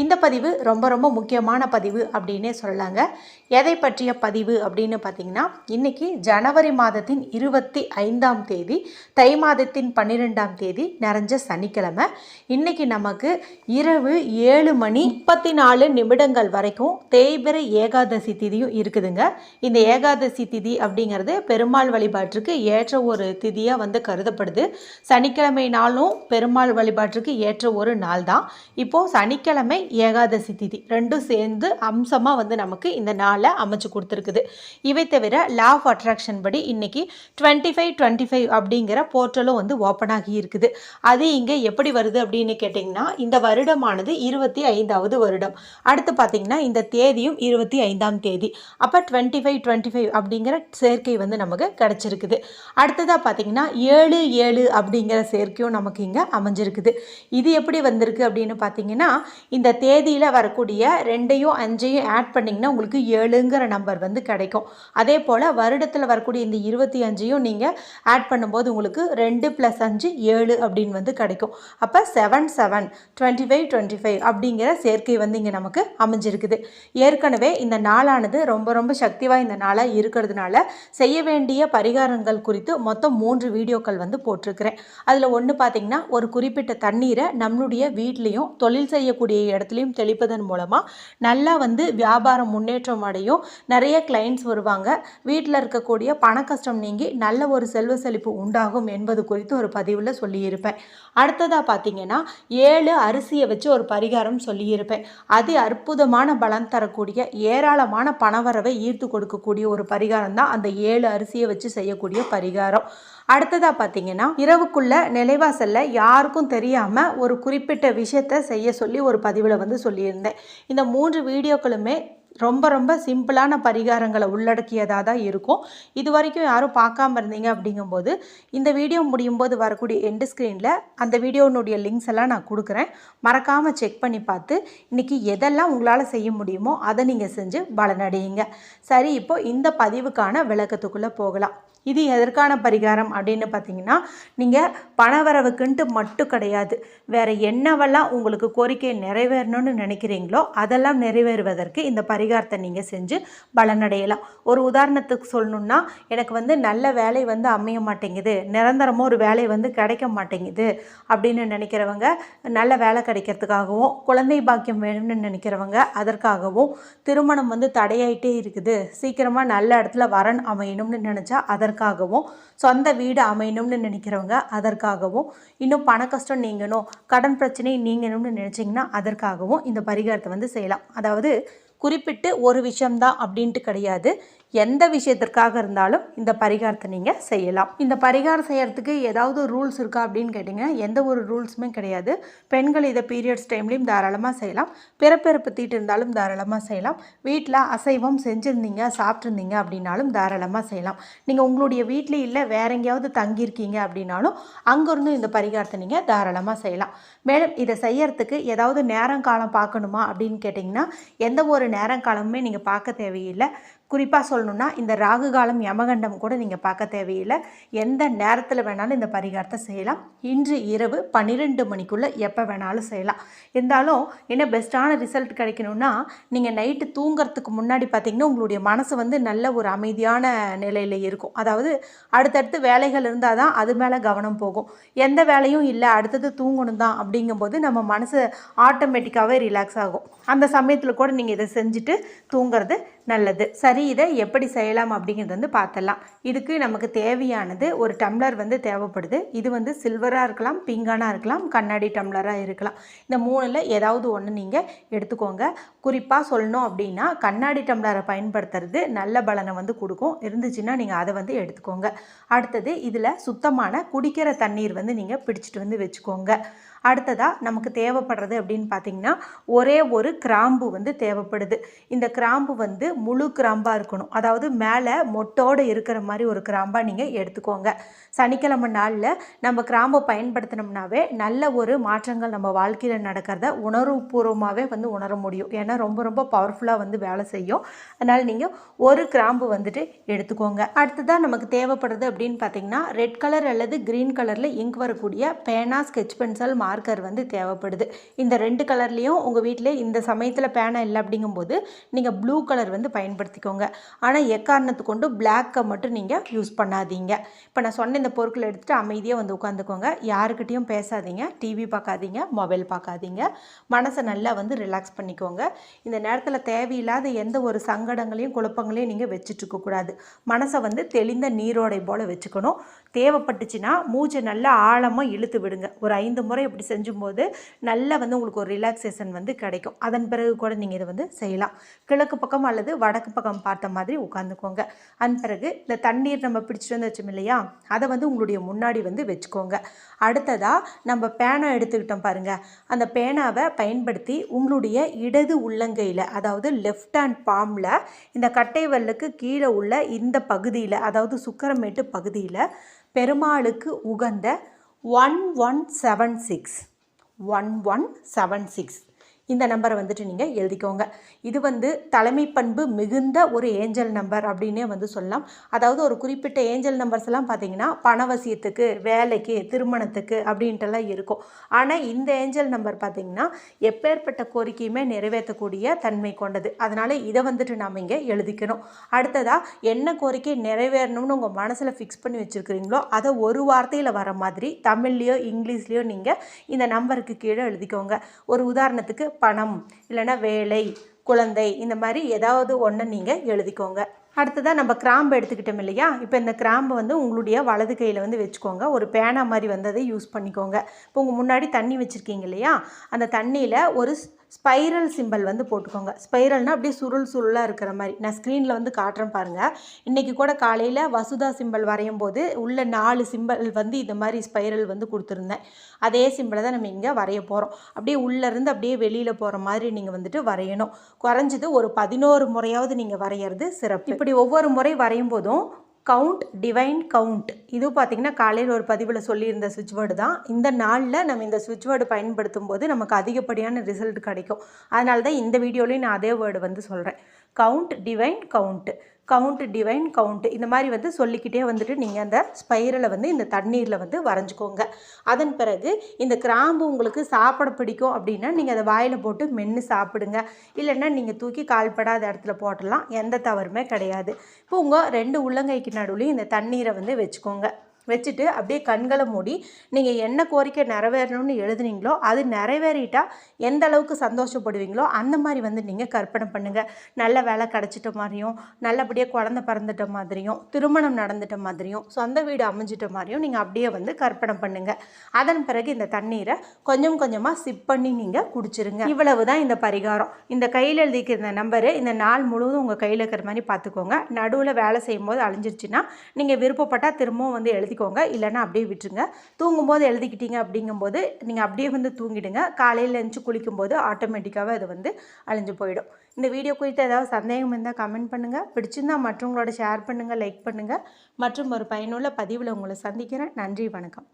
இந்த பதிவு ரொம்ப ரொம்ப முக்கியமான பதிவு அப்படின்னே சொல்லலாங்க. எதை பற்றிய பதிவு அப்படின்னு பார்த்தீங்கன்னா இன்றைக்கி ஜனவரி மாதத்தின் இருபத்தி ஐந்தாம் தேதி தை மாதத்தின் பன்னிரெண்டாம் தேதி நிறைஞ்ச சனிக்கிழமை. இன்றைக்கி நமக்கு இரவு ஏழு மணி முப்பத்தி நாலு நிமிடங்கள் வரைக்கும் தேய்பிரை ஏகாதசி திதியும் இருக்குதுங்க. இந்த ஏகாதசி திதி அப்படிங்கிறது பெருமாள் வழிபாட்டிற்கு ஏற்ற ஒரு திதியாக வந்து கருதப்படுது. சனிக்கிழமை நாளும் பெருமாள் வழிபாட்டிற்கு ஏற்ற ஒரு நாள் தான். இப்போது சனிக்கிழமை ஏகாதசி திதி. ரெண்டும் சேர்ந்து அம்சமாக வந்து நமக்கு இந்த நாளை அமைச்சு கொடுத்துருக்குது. இவை தவிர லா ஆஃப் அட்ராக்ஷன் படி இன்னைக்கு டுவெண்ட்டி ஃபைவ் டுவெண்ட்டி ஃபைவ் அப்படிங்கிற போர்ட்டலும் வந்து ஓப்பன் ஆகி இருக்குது. அது இங்கே எப்படி வருது அப்படின்னு கேட்டிங்கன்னா இந்த வருடமானது இருபத்தி ஐந்தாவது வருடம். அடுத்து பார்த்தீங்கன்னா இந்த தேதியும் இருபத்தி ஐந்தாம் தேதி. அப்போ டுவெண்ட்டி ஃபைவ் டுவெண்ட்டி ஃபைவ் அப்படிங்கிற சேர்க்கை வந்து நமக்கு கிடச்சிருக்குது. அடுத்ததாக பார்த்தீங்கன்னா ஏழு ஏழு அப்படிங்கிற சேர்க்கையும் நமக்கு இங்கே அமைஞ்சிருக்குது. இது எப்படி வந்திருக்கு அப்படின்னு பார்த்தீங்கன்னா இந்த தேதியில் வரக்கூடிய ரெண்டையும் அஞ்சையும் ஆட் பண்ணிங்கன்னா உங்களுக்கு ஏழுங்கிற நம்பர் வந்து கிடைக்கும். அதே போல் வருடத்தில் வரக்கூடிய இந்த இருபத்தி அஞ்சையும் நீங்கள் ஆட் பண்ணும்போது உங்களுக்கு ரெண்டு ப்ளஸ் அஞ்சு ஏழு அப்படின்னு வந்து கிடைக்கும். அப்போ seven seven twenty five twenty five அப்படிங்கிற சேர்க்கை வந்து இங்கே நமக்கு அமைஞ்சிருக்குது. ஏற்கனவே இந்த நாளானது ரொம்ப ரொம்ப சக்தி வாய்ந்த நாளாக இருக்கிறதுனால செய்ய வேண்டிய பரிகாரங்கள் குறித்து மொத்தம் மூன்று வீடியோக்கள் வந்து போட்டிருக்கிறேன். அதில் ஒன்று பார்த்தீங்கன்னா ஒரு குறிப்பிட்ட தண்ணீரை நம்மளுடைய வீட்லேயும் தொழில் செய்யக்கூடிய இடத்துலையும் தெளிப்பதன் மூலமாக நல்லா வந்து வியாபாரம் முன்னேற்றம் அடையும். நிறைய கிளைண்ட்ஸ் வருவாங்க. வீட்டில் இருக்கக்கூடிய பண கஷ்டம் நீங்கி நல்ல ஒரு செல்வ செழிப்பு உண்டாகும் என்பது குறித்து ஒரு பதிவில் சொல்லியிருப்பேன். அடுத்ததாக பார்த்தீங்கன்னா ஏழு அரிசியை வச்சு ஒரு பரிகாரம் சொல்லியிருப்பேன். அது அற்புதமான பலன் தரக்கூடிய ஏராளமான பணவரவை ஈர்த்து கொடுக்கக்கூடிய ஒரு பரிகாரம் தான் அந்த ஏழு அரிசியை வச்சு செய்யக்கூடிய பரிகாரம். அடுத்ததாக பார்த்தீங்கன்னா இரவுக்குள்ள நிலைவாசல்ல யாருக்கும் தெரியாமல் ஒரு குறிப்பிட்ட விஷயத்த செய்ய சொல்லி ஒரு பதிவில் வந்து சொல்லியிருந்தேன். இந்த மூன்று வீடியோக்களுமே ரொம்ப ரொம்ப சிம்பிளான பரிகாரங்களை உள்ளடக்கியதாக தான் இருக்கும். இது வரைக்கும் யாரும் பார்க்காம இருந்தீங்க அப்படிங்கும்போது இந்த வீடியோ முடியும் போது வரக்கூடிய எண்டு ஸ்க்ரீனில் அந்த வீடியோனுடைய லிங்க்ஸ் எல்லாம் நான் கொடுக்குறேன். மறக்காமல் செக் பண்ணி பார்த்து இன்றைக்கி எதெல்லாம் உங்களால் செய்ய முடியுமோ அதை நீங்கள் செஞ்சு பலனடையுங்க. சரி இப்போ இந்த பதிவுக்கான விளக்கத்துக்குள்ளே போகலாம். இது எதற்கான பரிகாரம் அப்படின்னு பார்த்தீங்கன்னா நீங்கள் பணவரவுக்குன்ட்டு மட்டும் கிடையாது. வேறு என்னவெல்லாம் உங்களுக்கு கோரிக்கை நிறைவேறணும்னு நினைக்கிறீங்களோ அதெல்லாம் நிறைவேறுவதற்கு இந்த பரிகாரத்தை நீங்கள் செஞ்சு பலனடையலாம். ஒரு உதாரணத்துக்கு சொல்லணுன்னா எனக்கு வந்து நல்ல வேலை வந்து அமைய மாட்டேங்குது. நிரந்தரமாக ஒரு வேலை வந்து கிடைக்க மாட்டேங்குது அப்படின்னு நினைக்கிறவங்க நல்ல வேலை கிடைக்கிறதுக்காகவும் குழந்தை பாக்கியம் வேணும்னு நினைக்கிறவங்க அதற்காகவும் திருமணம் வந்து தடையாயிட்டே இருக்குது. சீக்கிரமாக நல்ல இடத்துல வரன் அமையணும்னு நினச்சா அதற்கு அதற்காகவும் சொந்த வீடு அமையணும்னு நினைக்கிறவங்க அதற்காகவும் இன்னும் பண கஷ்டம் நீங்கணும் கடன் பிரச்சனை நீங்கணும்னு நினச்சிங்கன்னா அதற்காகவும் இந்த பரிகாரத்தை வந்து செய்யலாம். அதாவது குறிப்பிட்டு ஒரு விஷயம்தான் அப்படின்ட்டு கிடையாது. எந்த விஷயத்திற்காக இருந்தாலும் இந்த பரிகாரத்தை நீங்கள் செய்யலாம். இந்த பரிகாரம் செய்கிறதுக்கு ஏதாவது ரூல்ஸ் இருக்கா அப்படின்னு கேட்டிங்கன்னா எந்த ஒரு ரூல்ஸுமே கிடையாது. பெண்கள் இதை பீரியட்ஸ் டைம்லேயும் தாராளமாக செய்யலாம். பிறப்பிறப்பு தீட்டு இருந்தாலும் தாராளமாக செய்யலாம். வீட்டில் அசைவம் செஞ்சுருந்தீங்க சாப்பிட்ருந்தீங்க அப்படின்னாலும் தாராளமாக செய்யலாம். நீங்கள் உங்களுடைய வீட்டில் இல்லை வேற எங்கேயாவது தங்கியிருக்கீங்க அப்படின்னாலும் அங்கேருந்து இந்த பரிகாரத்தை நீங்கள் தாராளமாக செய்யலாம். மேலும் இதை செய்யறதுக்கு ஏதாவது நேரம் காலம் பார்க்கணுமா அப்படின்னு கேட்டிங்கன்னா எந்த ஒரு நேரம் காலமுமே நீங்கள் பார்க்க தேவையில்லை. குறிப்பாக சொல்லணுன்னா இந்த ராகு காலம் யமகண்டம் கூட நீங்கள் பார்க்க தேவையில்லை. எந்த நேரத்தில் வேணாலும் இந்த பரிகாரத்தை செய்யலாம். இன்று இரவு பன்னிரெண்டு மணிக்குள்ளே எப்போ வேணாலும் செய்யலாம். இருந்தாலும் என்ன பெஸ்ட்டான ரிசல்ட் கிடைக்கணும்னா நீங்கள் நைட்டு தூங்குறதுக்கு முன்னாடி பார்த்தீங்கன்னா உங்களுடைய மனசு வந்து நல்ல ஒரு அமைதியான நிலையில் இருக்கும். அதாவது அடுத்தடுத்து வேலைகள் இருந்தால் தான் அது மேலே கவனம் போகும். எந்த வேலையும் இல்லை அடுத்தது தூங்கணும் தான் அப்படிங்கும்போது நம்ம மனசு ஆட்டோமேட்டிக்காகவே ரிலாக்ஸ் ஆகும். அந்த சமயத்தில் கூட நீங்கள் இதை செஞ்சுட்டு தூங்குறது நல்லது. சரி. இதை எப்படி செய்யலாம் அப்படிங்கிறது வந்து பார்த்தலாம் இதுக்கு நமக்கு தேவையானது ஒரு டம்ளர் வந்து தேவைப்படுது. இது வந்து சில்வராக இருக்கலாம் பிங்கானாக இருக்கலாம் கண்ணாடி டம்ளராக இருக்கலாம். இந்த மூணில் ஏதாவது ஒன்று நீங்கள் எடுத்துக்கோங்க. குறிப்பாக சொல்லணும் அப்படின்னா கண்ணாடி டம்ளரை பயன்படுத்துறது நல்ல பலனை வந்து கொடுக்கும். இருந்துச்சுன்னா நீங்கள் அதை வந்து எடுத்துக்கோங்க. அடுத்தது இதில் சுத்தமான குடிக்கிற தண்ணீர் வந்து நீங்கள் பிடிச்சிட்டு வந்து வச்சுக்கோங்க. அடுத்ததாக நமக்கு தேவைப்படுறது அப்படின்னு பார்த்தீங்கன்னா ஒரே ஒரு கிராம்பு வந்து தேவைப்படுது. இந்த கிராம்பு வந்து முழு கிராம்பாக இருக்கணும். அதாவது மேலே மொட்டோடு இருக்கிற மாதிரி ஒரு கிராம்பாக நீங்கள் எடுத்துக்கோங்க. சனிக்கிழமை நாளில் நம்ம கிராம்பை பயன்படுத்தினோம்னாவே நல்ல ஒரு மாற்றங்கள் நம்ம வாழ்க்கையில் நடக்கிறத உணர்வுபூர்வமாகவே வந்து உணர முடியும். ஏன்னா ரொம்ப ரொம்ப பவர்ஃபுல்லாக வந்து வேலை செய்யும். அதனால் நீங்கள் ஒரு கிராம்பு வந்துட்டு எடுத்துக்கோங்க. அடுத்ததாக நமக்கு தேவைப்படுறது அப்படின்னு பார்த்தீங்கன்னா ரெட் கலர் அல்லது க்ரீன் கலரில் இங்க் வரக்கூடிய பேனா ஸ்கெட்ச் பென்சில் மார்க்கர் வந்து தேவைப்படுது. இந்த ரெண்டு கலர்லேயும் உங்கள் வீட்டில் இந்த சமயத்தில் பேனா இல்லை அப்படிங்கும்போது நீங்கள் ப்ளூ கலர் வந்து பயன்படுத்திக்கோங்க. ஆனால் எக்காரணத்து கொண்டு பிளாக்கை மட்டும் நீங்கள் யூஸ் பண்ணாதீங்க. இப்போ நான் சொன்ன இந்த பொருட்களை எடுத்துகிட்டு அமைதியாக வந்து உட்காந்துக்கோங்க. யாருக்கிட்டேயும் பேசாதீங்க. டிவி பார்க்காதீங்க. மொபைல் பார்க்காதீங்க. மனசை நல்லா வந்து ரிலாக்ஸ் பண்ணிக்கோங்க. இந்த நேரத்தில் தேவையில்லாத எந்த ஒரு சங்கடங்களையும் குழப்பங்களையும் நீங்கள் வச்சுட்ருக்கக்கூடாது மனசை வந்து தெளிந்த நீரோடை போல் வச்சுக்கணும். தேவைப்பட்டுச்சுன்னா மூச்சை நல்லா ஆழமாக இழுத்து விடுங்க. ஒரு ஐந்து முறை இப்படி செஞ்சும்போது நல்லா வந்து உங்களுக்கு ஒரு ரிலாக்ஸேஷன் வந்து கிடைக்கும். அதன் பிறகு கூட நீங்கள் இதை வந்து செய்யலாம். கிழக்கு பக்கம் அல்லது வடக்கு பக்கம் பார்த்த மாதிரி உட்காந்துக்கோங்க அதன் பிறகு இந்த தண்ணீர் நம்ம பிடிச்சிட்டு வந்து வச்சோம் இல்லையா? அதை வந்து உங்களுடைய முன்னாடி வந்து வச்சுக்கோங்க. அடுத்ததாக நம்ம பேனா எடுத்துக்கிட்டோம் பாருங்கள் அந்த பேனாவை பயன்படுத்தி உங்களுடைய இடது உள்ளங்கையில் அதாவது லெஃப்ட் ஹேண்ட் பாமில் இந்த கட்டை வல்லுக்கு கீழே உள்ள இந்த பகுதியில் அதாவது சுக்கரமேட்டு பகுதியில் பெருமாளுக்கு உகந்த one one seven six one one seven six இந்த நம்பரை வந்துட்டு நீங்கள் எழுதிக்கோங்க. இது வந்து தலைமை பண்பு மிகுந்த ஒரு ஏஞ்சல் நம்பர் அப்படின்னே வந்து சொல்லலாம். அதாவது ஒரு குறிப்பிட்ட ஏஞ்சல் நம்பர்ஸ் எல்லாம் பார்த்தீங்கன்னா பணவசியத்துக்கு வேலைக்கு திருமணத்துக்கு அப்படின்ட்டுலாம் இருக்கும். ஆனால் இந்த ஏஞ்சல் நம்பர் பார்த்தீங்கன்னா எப்பேற்பட்ட கோரிக்கையுமே நிறைவேற்றக்கூடிய தன்மை கொண்டது. அதனால் இதை வந்துட்டு நாம் இங்கே எழுதிக்கணும். அடுத்ததாக என்ன கோரிக்கை நிறைவேறணும்னு உங்கள் மனசில் ஃபிக்ஸ் பண்ணி வச்சுருக்கிறீங்களோ அதை ஒரு வார்த்தையில் வர மாதிரி தமிழ்லேயோ இங்கிலீஷ்லேயோ நீங்கள் இந்த நம்பருக்கு கீழே எழுதிக்கோங்க. ஒரு உதாரணத்துக்கு பணம் இல்லைன்னா வேலை குழந்தை இந்த மாதிரி ஏதாவது ஒன்று நீங்கள் எழுதிக்கோங்க. அடுத்ததாக நம்ம கிராம்பு எடுத்துக்கிட்டோம் இல்லையா? இப்போ இந்த கிராம்பு வந்து உங்களுடைய வலது கையில் வந்து வச்சுக்கோங்க. ஒரு பேனா மாதிரி வந்ததை யூஸ் பண்ணிக்கோங்க. இப்போ உங்கள் முன்னாடி தண்ணி வச்சுருக்கீங்க இல்லையா? அந்த தண்ணியில் ஒரு ஸ்பைரல் சிம்பல் வந்து போட்டுக்கோங்க. ஸ்பைரல்னால் அப்படியே சுருள் சுருளாக இருக்கிற மாதிரி. நான் ஸ்க்ரீனில் வந்து காட்டுறேன் பாருங்கள் இன்றைக்கி கூட காலையில் வசுதா சிம்பல் வரையும் போது உள்ள நாலு சிம்பல் வந்து இந்த மாதிரி ஸ்பைரல் வந்து கொடுத்துருந்தேன். அதே சிம்பிளை தான் நம்ம இங்கே வரைய போகிறோம் அப்படியே உள்ளேருந்து அப்படியே வெளியில் போகிற மாதிரி நீங்கள் வந்துட்டு வரையணும். குறைஞ்சது ஒரு பதினோரு முறையாவது நீங்கள் வரைகிறது சிறப்பு. இப்படி ஒவ்வொரு முறை வரையும் போதும் கவுண்ட் டிவைன் கவுண்ட் இது பார்த்திங்கன்னா காலையில் ஒரு பதிவில் சொல்லியிருந்த சுவிட்ச் வேர்டு தான். இந்த நாளில் நம்ம இந்த சுவிட்ச் வேர்டு பயன்படுத்தும் போது நமக்கு அதிகப்படியான ரிசல்ட் கிடைக்கும். அதனால தான் இந்த வீடியோலையும் நான் அதே வேர்டு வந்து சொல்கிறேன் count divine count count divine count இந்த மாதிரி வந்து சொல்லிக்கிட்டே வந்துட்டு நீங்கள் அந்த ஸ்பைரலை வந்து இந்த தண்ணீரில் வந்து வரைஞ்சிக்கோங்க. அதன் பிறகு இந்த கிராம்பு உங்களுக்கு சாப்பிட பிடிக்கும் அப்படின்னா நீங்கள் அதை வாயில் போட்டு மென்று சாப்பிடுங்க. இல்லைன்னா நீங்கள் தூக்கி கால்படாத இடத்துல போட்டலாம் எந்த தவறுமே கிடையாது. இப்போ உங்கள் ரெண்டு உள்ளங்கைக்கு நடுவுலையும் இந்த தண்ணீரை வந்து வச்சுக்கோங்க. வச்சுட்டு அப்படியே கண்களை மூடி நீங்கள் என்ன கோரிக்கை நிறைவேறணும்னு எழுதுனீங்களோ அது நிறைவேறிட்டால் எந்த அளவுக்கு சந்தோஷப்படுவீங்களோ அந்த மாதிரி வந்து நீங்கள் கற்பனை பண்ணுங்கள் நல்ல வேலை கிடச்சிட்ட மாதிரியும் நல்லபடியாக குழந்த பிறந்துட்ட மாதிரியும் திருமணம் நடந்துட்ட மாதிரியும் சொந்த வீடு அமைஞ்சிட்ட மாதிரியும் நீங்கள் அப்படியே வந்து கற்பனை பண்ணுங்கள் அதன் பிறகு இந்த தண்ணீரை கொஞ்சம் கொஞ்சமாக சிப் பண்ணி நீங்கள் குடிச்சிருங்க. இவ்வளவு தான் இந்த பரிகாரம். இந்த கையில் எழுதிக்கிற இந்த நம்பரு இந்த நாள் முழுவதும் உங்கள் கையில் இருக்கிற மாதிரி பார்த்துக்கோங்க. நடுவில் வேலை செய்யும்போது அழிஞ்சிருச்சுன்னா நீங்கள் விருப்பப்பட்டால் திரும்பவும் வந்து எழுதி எழுதிக்கோங்க. இல்லைன்னா அப்படியே விட்டுருங்க. தூங்கும்போது எழுதிக்கிட்டீங்க அப்படிங்கும்போது நீங்கள் அப்படியே வந்து தூங்கிடுங்க. காலையில் எழுந்து குளிக்கும்போது ஆட்டோமேட்டிக்காகவே அது வந்து அழிஞ்சு போயிடும். இந்த வீடியோ குறித்து ஏதாவது சந்தேகம் இருந்தால் கமெண்ட் பண்ணுங்கள் பிடிச்சிருந்தால் மற்றவங்களோட ஷேர் பண்ணுங்கள் லைக் பண்ணுங்கள் மற்றும் ஒரு பயனுள்ள பதிவில் உங்களை சந்திக்கிறேன். நன்றி வணக்கம்.